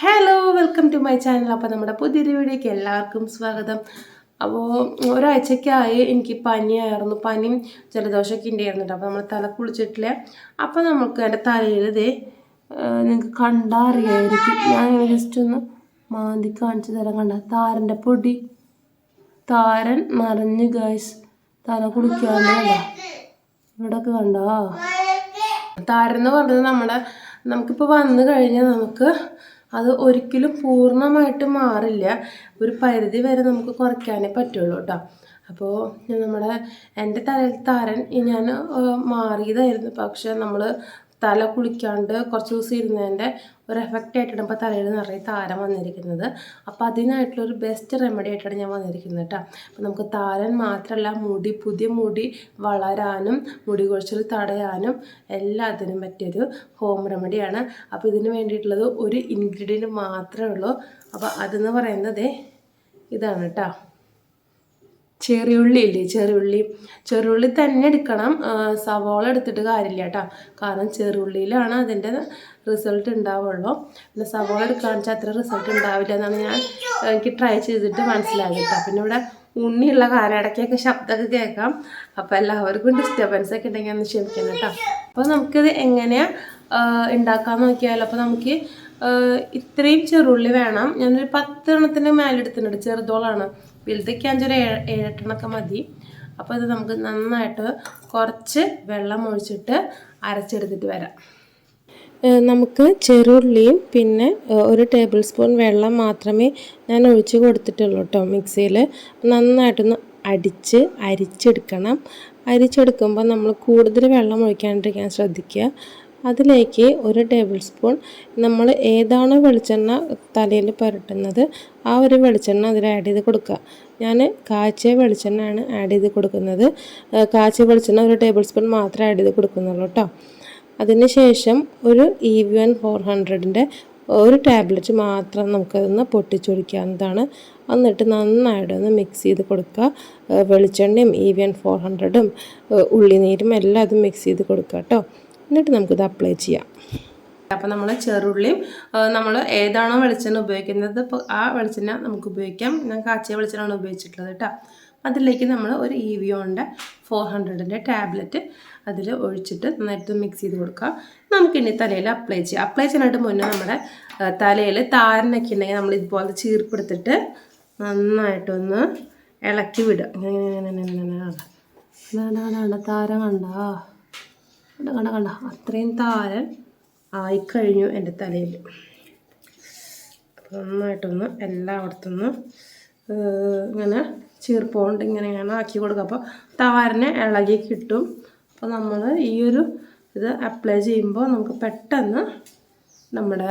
Hello welcome to my channel അപ്പോൾ നമ്മുടെ പുതിയൊരു വീഡിയോയ്ക്ക് എല്ലാവർക്കും സ്വാഗതം. അപ്പോൾ ഒരാഴ്ചക്കായി എനിക്ക് പനിയായിരുന്നു. പനിയും ജലദോഷമൊക്കെ ഉണ്ടായിരുന്നു അപ്പോൾ നമ്മൾ തല കുളിച്ചിട്ടില്ല. അപ്പോൾ നമുക്ക് എന്റെ തലയിൽ ഇതേ നിങ്ങൾക്ക് കണ്ടറിയായിരിക്കും ഞാൻ ജസ്റ്റ് ഒന്ന് മാന്തി കാണിച്ചു തരാം. കണ്ട? താരന്റെ പൊടി. താരൻ നിറഞ്ഞ് ഗൈസ് തല കുളിക്കാണ്ട് കണ്ട? ഇവിടെയൊക്കെ കണ്ടോ? താരൻ എന്ന് പറഞ്ഞത് നമ്മുടെ നമുക്കിപ്പോൾ വന്നു കഴിഞ്ഞാൽ നമുക്ക് അത് ഒരിക്കലും പൂർണമായിട്ട് മാറില്ല. ഒരു പരിധി വരെ നമുക്ക് കുറയ്ക്കാനേ പറ്റുള്ളൂ കേട്ടോ അപ്പോൾ നമ്മുടെ എന്റെ തലയിൽ താരൻ ഞാൻ മാറിയതായിരുന്നു. പക്ഷെ നമ്മൾ തല കുളിക്കാണ്ട് കുറച്ച് ദിവസം ഇരുന്നതിന്റെ ഒരു എഫക്റ്റ് ആയിട്ടാണ് ഇപ്പോൾ തലയിൽ നിറയെ താരം വന്നിരിക്കുന്നത്. അപ്പോൾ അതിനായിട്ടുള്ളൊരു ബെസ്റ്റ് റെമഡി ആയിട്ടാണ് ഞാൻ വന്നിരിക്കുന്നത് കേട്ടോ അപ്പോൾ നമുക്ക് താരൻ മാത്രമല്ല മുടി പുതിയ മുടി വളരാനും മുടി കൊഴിച്ചിൽ തടയാനും എല്ലാത്തിനും പറ്റിയൊരു ഹോം റെമഡിയാണ് അപ്പോൾ ഇതിന് വേണ്ടിയിട്ടുള്ളത് ഒരു ഇൻഗ്രീഡിയന്റ് മാത്രമേ ഉള്ളൂ. അപ്പോൾ അതെന്ന് പറയുന്നത് ഇതാണ് കേട്ടോ ചെറിയുള്ളി ഇല്ലേ ചെറിയുള്ളി. ചെറിയുള്ളി തന്നെ എടുക്കണം. സവോള എടുത്തിട്ട് കാര്യമില്ല കേട്ടോ. കാരണം ചെറിയുള്ളിയിലാണ് അതിന്റെ റിസൾട്ട് ഉണ്ടാവുള്ളൂ. പിന്നെ സവോള എടുക്കുകയാണെന്ന് വെച്ചാൽ അത്ര റിസൾട്ട് ഉണ്ടാവില്ല എന്നാണ് ഞാൻ എനിക്ക് ട്രൈ ചെയ്തിട്ട് മനസ്സിലായത് കേട്ടോ. പിന്നെ ഇവിടെ ഉണ്ണിയുള്ള കാലടക്കൊക്കെ ശബ്ദമൊക്കെ കേൾക്കാം. അപ്പോൾ എല്ലാവർക്കും ഡിസ്റ്റർബൻസ് ഒക്കെ ഉണ്ടെങ്കിൽ ഒന്ന് ക്ഷമിക്കണം കേട്ടോ. അപ്പോൾ നമുക്കിത് എങ്ങനെയാണ് ഉണ്ടാക്കാൻ നോക്കിയാലോ? അപ്പോൾ നമുക്ക് ഇത്രയും ചെറുള്ളി വേണം. ഞാനൊരു പത്ത് എണ്ണത്തിന്റെ മേലെടുത്തിട്ടുണ്ട്. ചെറുതോളാണ്. വലുതൊക്കെ അഞ്ചൊരു ഏഴ് ഏഴെട്ടെണ്ണൊക്കെ മതി. അപ്പോൾ ഇത് നമുക്ക് നന്നായിട്ട് കുറച്ച് വെള്ളം ഒഴിച്ചിട്ട് അരച്ചെടുത്തിട്ട് വരാം. നമുക്ക് ചെറുള്ളിയും പിന്നെ ഒരു ടേബിൾ സ്പൂൺ വെള്ളം മാത്രമേ ഞാൻ ഒഴിച്ച് കൊടുത്തിട്ടുള്ളൂ കേട്ടോ മിക്സിയിൽ നന്നായിട്ടൊന്ന് അടിച്ച് അരിച്ചെടുക്കണം. അരിച്ചെടുക്കുമ്പോൾ നമ്മൾ കൂടുതൽ വെള്ളം ഒഴിക്കാണ്ടിരിക്കാൻ ശ്രദ്ധിക്കുക. അതിലേക്ക് ഒരു ടേബിൾ സ്പൂൺ നമ്മൾ ഏതാണോ വെളിച്ചെണ്ണ തലയിൽ പുരട്ടുന്നത് ആ ഒരു വെളിച്ചെണ്ണ അതിൽ ആഡ് ചെയ്ത് കൊടുക്കുക. ഞാൻ കാച്ചിയ വെളിച്ചെണ്ണയാണ് ആഡ് ചെയ്ത് കൊടുക്കുന്നത്. കാച്ചിയ വെളിച്ചെണ്ണ ഒരു ടേബിൾ സ്പൂൺ മാത്രമേ ആഡ് ചെയ്ത് കൊടുക്കുന്നുള്ളൂ കേട്ടോ. അതിനുശേഷം ഒരു ഇ വി എൻ ഫോർ ഹൺഡ്രഡിന്റെ ഒരു ടാബ്ലറ്റ് മാത്രം നമുക്കതൊന്ന് പൊട്ടിച്ചൊടിക്കാവുന്നതാണ് എന്നിട്ട് നന്നായിട്ടൊന്ന് മിക്സ് ചെയ്ത് കൊടുക്കുക. വെളിച്ചെണ്ണയും ഇ വി എൻ ഫോർ ഹൺഡ്രഡും ഉള്ളിനീരും എല്ലാം അതും മിക്സ് ചെയ്ത് കൊടുക്കുക കേട്ടോ. എന്നിട്ട് നമുക്കിത് അപ്ലൈ ചെയ്യാം അപ്പോൾ നമ്മൾ ചെറുള്ളിയും നമ്മൾ ഏതാണോ വെളിച്ചെണ്ണ ഉപയോഗിക്കുന്നത് ആ വെളിച്ചെണ്ണ നമുക്ക് ഉപയോഗിക്കാം ഞാൻ കാച്ചിയ വെളിച്ചെണ്ണയാണ് ഉപയോഗിച്ചിട്ടുള്ളത് കേട്ടോ അതിലേക്ക് നമ്മൾ ഒരു ഇ വി ഒന്റെ ഫോർ ഹൺഡ്രഡിന്റെ ടാബ്ലറ്റ് അതിൽ ഒഴിച്ചിട്ട് നന്നായിട്ട് മിക്സ് ചെയ്ത് കൊടുക്കുക നമുക്കിനി തലയിൽ അപ്ലൈ ചെയ്യാം അപ്ലൈ ചെയ്യാനായിട്ട് മുന്നേ നമ്മുടെ തലയിൽ താരനൊക്കെ ഉണ്ടെങ്കിൽ നമ്മൾ ഇതുപോലെ ചീർപ്പെടുത്തിട്ട് നന്നായിട്ടൊന്ന് ഇളക്കി വിടുക താരം കണ്ടോ കണ്ട കണ്ട കണ്ട. അത്രയും താരൻ ആയിക്കഴിഞ്ഞു എന്റെ തലയിൽ. നന്നായിട്ടൊന്ന് എല്ലായിടത്തുനിന്ന് ഇങ്ങനെ ചീർപ്പോണ്ട് ഇങ്ങനെ ഇങ്ങനെ ആക്കി കൊടുക്കുക അപ്പോൾ താരനെ ഇളകി കിട്ടും. അപ്പോൾ നമ്മൾ ഈ ഒരു ഇത് അപ്ലൈ ചെയ്യുമ്പോൾ നമുക്ക് പെട്ടെന്ന് നമ്മുടെ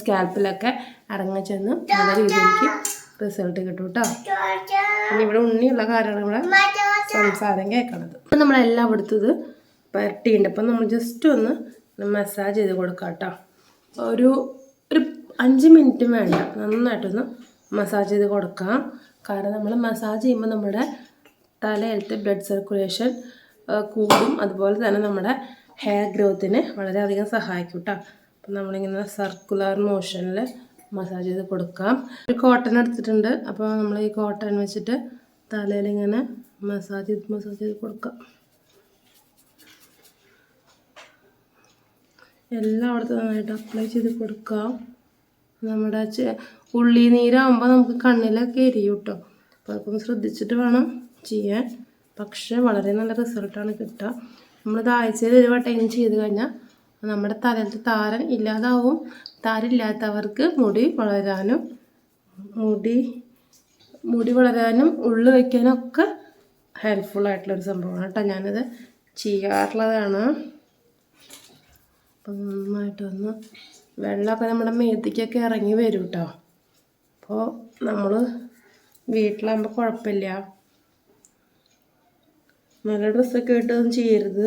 സ്കാൽപ്പിലൊക്കെ ഇറങ്ങിച്ചെന്ന് നല്ല രീതിയിലേക്ക് റിസൾട്ട് കിട്ടും കേട്ടോ ഇനി ഇവിടെ ഉണ്ണിയുള്ള കാര്യമാണ് ഇവിടെ സംസാരം കേൾക്കണത്. അപ്പം നമ്മളെല്ലാം ഇത് പരട്ടിയുണ്ട് അപ്പം നമ്മൾ ജസ്റ്റ് ഒന്ന് മസാജ് ചെയ്ത് കൊടുക്കാം കേട്ടോ. ഒരു ഒരു അഞ്ച് മിനിറ്റ് വേണ്ട. നന്നായിട്ടൊന്ന് മസാജ് ചെയ്ത് കൊടുക്കാം. കാരണം നമ്മൾ മസാജ് ചെയ്യുമ്പോൾ നമ്മുടെ തലയിലത്തെ ബ്ലഡ് സർക്കുലേഷൻ കൂടും. അതുപോലെ തന്നെ നമ്മുടെ ഹെയർ ഗ്രോത്തിന് വളരെയധികം സഹായിക്കും കേട്ടോ. അപ്പം നമ്മളിങ്ങനെ സർക്കുലർ മോഷനിൽ മസാജ് ചെയ്ത് കൊടുക്കാം. ഒരു കോട്ടൺ എടുത്തിട്ടുണ്ട്. അപ്പോൾ നമ്മൾ ഈ കോട്ടൺ വെച്ചിട്ട് തലയിൽ ഇങ്ങനെ മസാജ് ചെയ്ത് മസാജ് ചെയ്ത് കൊടുക്കാം. എല്ലായിടത്തും നന്നായിട്ട് അപ്ലൈ ചെയ്ത് കൊടുക്കാം. നമ്മുടെ ഉള്ളി നീരാകുമ്പോൾ നമുക്ക് കണ്ണിലൊക്കെ എരിയും കേട്ടോ അപ്പോൾ അതൊക്കെ ശ്രദ്ധിച്ചിട്ട് വേണം ചെയ്യാൻ. പക്ഷേ വളരെ നല്ല റിസൾട്ടാണ് കിട്ടുക. നമ്മളിത് ആഴ്ചയിൽ ഒരു വട്ടം ചെയ്ത് കഴിഞ്ഞാൽ നമ്മുടെ തലയിലത്തെ താരൻ ഇല്ലാതാവും. താരില്ലാത്തവർക്ക് മുടി വളരാനും മുടി മുടി വളരാനും ഉള്ളു വയ്ക്കാനും ഒക്കെ ഹെൽപ്ഫുൾ സംഭവമാണ് കേട്ടോ. ഞാനത് ചെയ്യാറുള്ളതാണ്. അപ്പം നന്നായിട്ടൊന്ന് വെള്ളമൊക്കെ നമ്മുടെ മേത്തേക്കൊക്കെ ഇറങ്ങി വരും കേട്ടോ അപ്പോൾ നമ്മൾ വീട്ടിലാകുമ്പോൾ കുഴപ്പമില്ല. നല്ല ഡ്രസ്സൊക്കെ ഇട്ടൊന്നും ചെയ്യരുത്.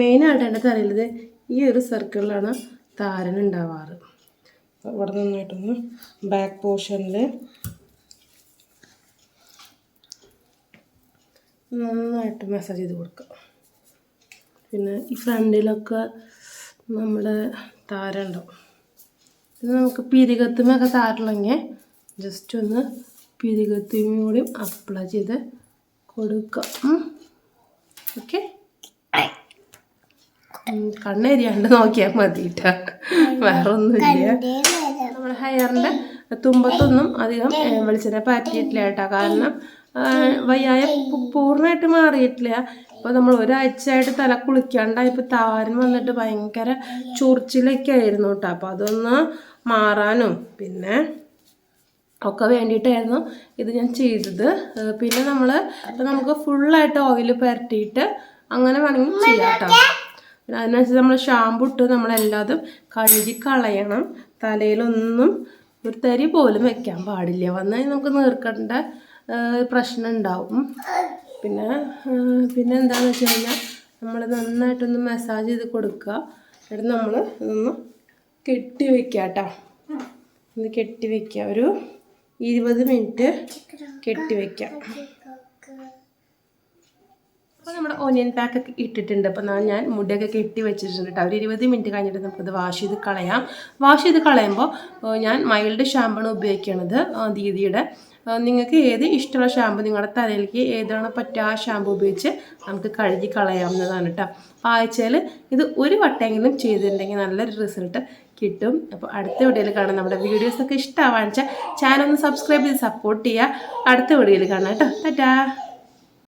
മെയിനായിട്ട് എന്റെ തലയിലത് ഈ ഒരു സർക്കിളിലാണ് താരൻ ഉണ്ടാവാറ്. അപ്പോൾ ഇവിടെ നന്നായിട്ടൊന്ന് ബാക്ക് പോർഷനിൽ നന്നായിട്ട് മസാജ് ചെയ്ത് കൊടുക്കുക. പിന്നെ ഈ ഫ്രണ്ടിലൊക്കെ നമ്മുടെ താരണ്ടാവും. ഇത് നമുക്ക് പിരികത്തുമൊക്കെ താരണമെങ്കിൽ ജസ്റ്റ് ഒന്ന് പിരികത്തും കൂടി അപ്ലൈ ചെയ്ത് കൊടുക്കാം. ഓക്കെ കണ്ണെരിയാണ്ട് നോക്കിയാൽ മതിട്ടാ. വേറെ ഒന്നുമില്ല നമ്മുടെ ഹെയറിന്റെ തുമ്പത്തൊന്നും അധികം വെളിച്ചെണ്ണ പറ്റിയിട്ടില്ല കേട്ടോ. കാരണം വയ്യായ പൂർണമായിട്ട് മാറിയിട്ടില്ല. ഇപ്പോൾ നമ്മൾ ഒരാഴ്ചയായിട്ട് തല കുളിക്കാണ്ടായപ്പോൾ താരൻ വന്നിട്ട് ഭയങ്കര ചൊറിച്ചിലൊക്കെ ആയിരുന്നു കേട്ടോ. അപ്പോൾ അതൊന്ന് മാറാനും പിന്നെ ഒക്കെ വേണ്ടിയിട്ടായിരുന്നു ഇത് ഞാൻ ചെയ്തത്. പിന്നെ നമ്മൾ നമുക്ക് ഫുള്ളായിട്ട് ഓയിൽ പുരട്ടിയിട്ട് അങ്ങനെ വേണമെങ്കിൽ ചെയ്യാം കേട്ടോ. പിന്നെ അതിനനുസരിച്ച് നമ്മൾ ഷാമ്പു ഇട്ട് നമ്മളെല്ലാതും കഴുകി കളയണം. തലയിലൊന്നും ഒരു തരി പോലും വെക്കാൻ പാടില്ല. വന്നാൽ നമുക്ക് നീർക്കേണ്ട പ്രശ്നം ഉണ്ടാവും പിന്നെ പിന്നെ എന്താണെന്ന് വെച്ച് കഴിഞ്ഞാൽ നമ്മൾ നന്നായിട്ടൊന്ന് മസാജ് ചെയ്ത് കൊടുക്കുക എന്നിട്ട് നമ്മൾ ഇതൊന്ന് കെട്ടി വെക്കുക കേട്ടോ ഒന്ന് കെട്ടി വെക്കുക ഒരു ഇരുപത് മിനിറ്റ് കെട്ടി വെക്കാം. അപ്പോൾ നമ്മുടെ ഓനിയൻ പാക്കൊക്കെ ഇട്ടിട്ടുണ്ട്. അപ്പോൾ ഞാൻ മുടിയൊക്കെ കെട്ടി വെച്ചിട്ടുണ്ട് കേട്ടോ ഒരു ഇരുപത് മിനിറ്റ് കഴിഞ്ഞിട്ട് നമുക്കത് വാഷ് ചെയ്ത് കളയാം. വാഷ് ചെയ്ത് കളയുമ്പോൾ ഞാൻ മൈൽഡ് ഷാമ്പാണ് ഉപയോഗിക്കുന്നത് ദീദിയുടെ. നിങ്ങൾക്ക് ഏത് ഇഷ്ടമുള്ള ഷാമ്പു നിങ്ങളുടെ തലയിലേക്ക് ഏതാണ് പറ്റുക ആ ഷാമ്പു ഉപയോഗിച്ച് നമുക്ക് കഴുകി കളയാവുന്നതാണ് കേട്ടോ അപ്പോൾ ആഴ്ചയിൽ ഇത് ഒരു വട്ടമെങ്കിലും ചെയ്തിട്ടുണ്ടെങ്കിൽ നല്ലൊരു റിസൾട്ട് കിട്ടും. അപ്പോൾ അടുത്ത വീഡിയോയിൽ കാണാം. നമ്മുടെ വീഡിയോസൊക്കെ ഇഷ്ടമാണെന്ന് വെച്ചാൽ ചാനൽ ഒന്ന് സബ്സ്ക്രൈബ് ചെയ്ത് സപ്പോർട്ട് ചെയ്യുക. അടുത്ത വീഡിയോയിൽ കാണാം കേട്ടോ ടാറ്റാ.